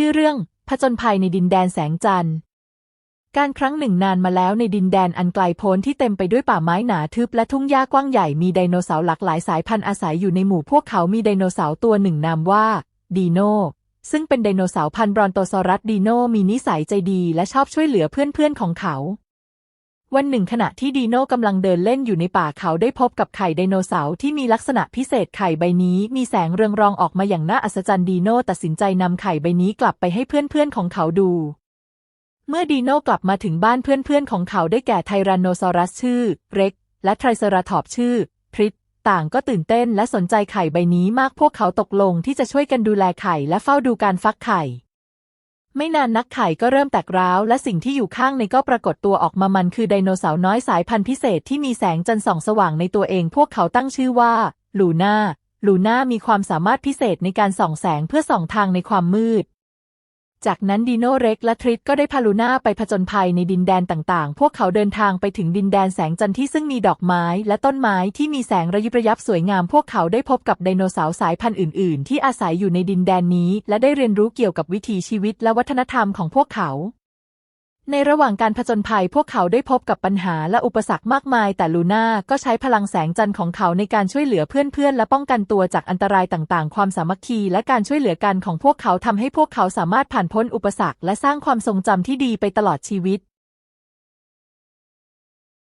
ชื่อเรื่องผจญภัยในดินแดนแสงจันทร์ การครั้งหนึ่งนานมาแล้วในดินแดนอันไกลโพ้นที่เต็มไปด้วยป่าไม้หนาทึบและทุ่งหญ้ากว้างใหญ่มีไดโนเสาร์หลากหลายสายพันธุ์อาศัยอยู่ในหมู่พวกเขามีไดโนเสาร์ตัวหนึ่งนามว่าดีโนซึ่งเป็นไดโนเสาร์พันธุ์บรอนโตซอรัสดีโนมีนิสัยใจดีและชอบช่วยเหลือเพื่อนๆของเขา วันหนึ่งขณะที่ดีโน่กำลังเดินเล่นอยู่ในป่าเขาได้พบกับไข่ไดโนเสาร์ที่มีลักษณะพิเศษไข่ใบนี้มีแสงเรืองรองออกมาอย่างน่าอัศจรรย์ดีโน่ตัดสินใจนำไข่ใบนี้กลับไปให้เพื่อนๆของเขาดู เมื่อดีโน่กลับมาถึงบ้านเพื่อนๆของเขาได้แก่ไทแรนโนซอรัสชื่อ เร็ก และไทรเซราทอปชื่อ พริตต่างก็ตื่นเต้นและสนใจไข่ใบนี้มากพวกเขาตกลงที่จะช่วยกันดูแลไข่และเฝ้าดูการฟักไข่ ไม่นานนักไข่ก็เริ่มแตกร้าว และสิ่งที่อยู่ข้างในก็ปรากฏตัวออกมามันคือไดโนเสาร์น้อยสายพันธุ์พิเศษที่มีแสงจันทร์ส่องสว่างในตัวเองพวกเขาตั้งชื่อว่า ลูน่าลูน่ามีความสามารถพิเศษในการส่องแสงเพื่อส่องทางในความมืด จากนั้นดีโนเร็กและทริตก็ได้พาลูน่าไปผจญภัยในดินแดนต่างๆ พวกเขาเดินทางไปถึงดินแดนแสงจันทร์ที่ซึ่งมีดอกไม้และต้นไม้ที่มีแสงระยิบระยับสวยงาม พวกเขาได้พบกับไดโนเสาร์สายพันธุ์อื่น ๆ ที่อาศัยอยู่ในดินแดนนี้ และได้เรียนรู้เกี่ยวกับวิถีชีวิตและวัฒนธรรมของพวกเขา ในระหว่างการผจญภัยพวกเขาได้พบกับปัญหาและอุปสรรคมากมาย แต่ลูน่าก็ใช้พลังแสงจันทร์ของเขาในการช่วยเหลือเพื่อนๆ และป้องกันตัวจากอันตรายต่างๆ ความสามัคคีและการช่วยเหลือกันของพวกเขาทำให้พวกเขาสามารถผ่านพ้นอุปสรรค และสร้างความทรงจำที่ดีไปตลอดชีวิต